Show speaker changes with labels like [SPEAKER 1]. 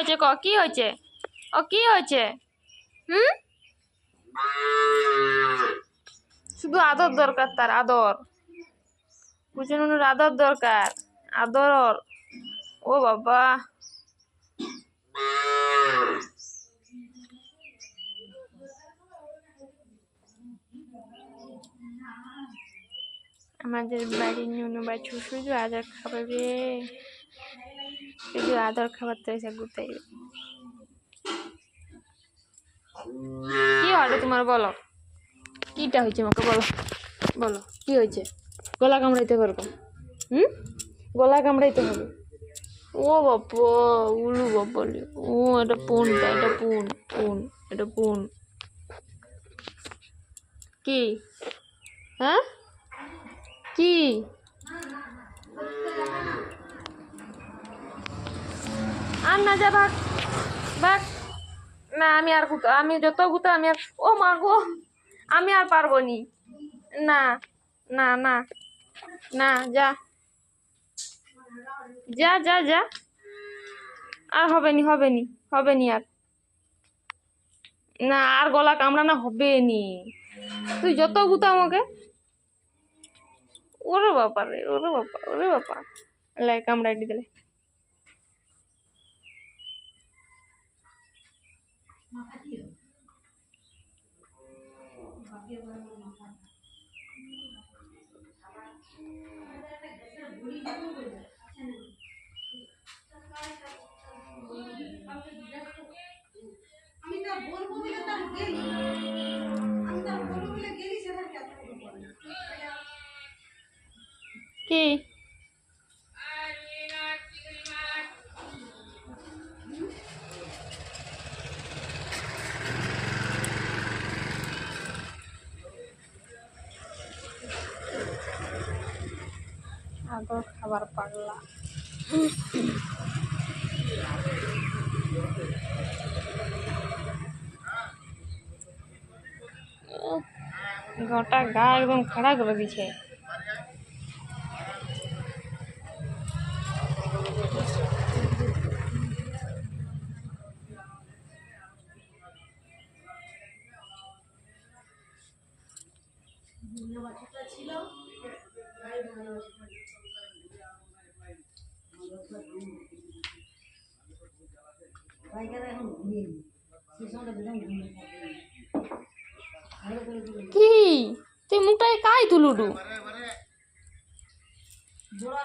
[SPEAKER 1] হয়েছে ক? কি হয়েছে? ও, কি হয়েছে? হুম? শুধু আদর দরকার তার, আদর। বুঝছেন ওনার আদর দরকার আদর ও বাবা। আমাদের বাড়ির নুনু বা শুধু আদর খাবার আদর খাবার তো এসে ঘুরতে কি হবে তোমার বলো? কিটা হয়েছে আমাকে বলো। বলো। কি হয়েছে? গলা কামড়াইতে পারব হুম? গলা কামড়াইতে হবে। ও বাবা উলু বাবালি ও এটা পুনটা এটা পুন পুন এটা পুন। কি? হ্যাঁ? কি? না যা, ভাগ ভাগ। না, আমি আর গুতো আমি যত গুতো আমি আর ও মা গো, আমি আর পারব নি। না না না না, যা। যা যা যা। আর হবে নি হবে নি হবে নি আর। না, আর গলা কামড়ানো হবে নি। তুই যত গুতো আমাকে। ওরে বাবা রে, ওরে বাবা ওরে বাবা লাই কামড়াই দিলে
[SPEAKER 2] আমি তা বলব বলে তার গেলি। আমি তার বলব বলে গেলি সেটা
[SPEAKER 1] কি? আদর খাবার পাগলা। গোটা গা একদম খাড়া করে দিছে কি তুই মুখটাকে কাই তুলুডু
[SPEAKER 2] জোড়া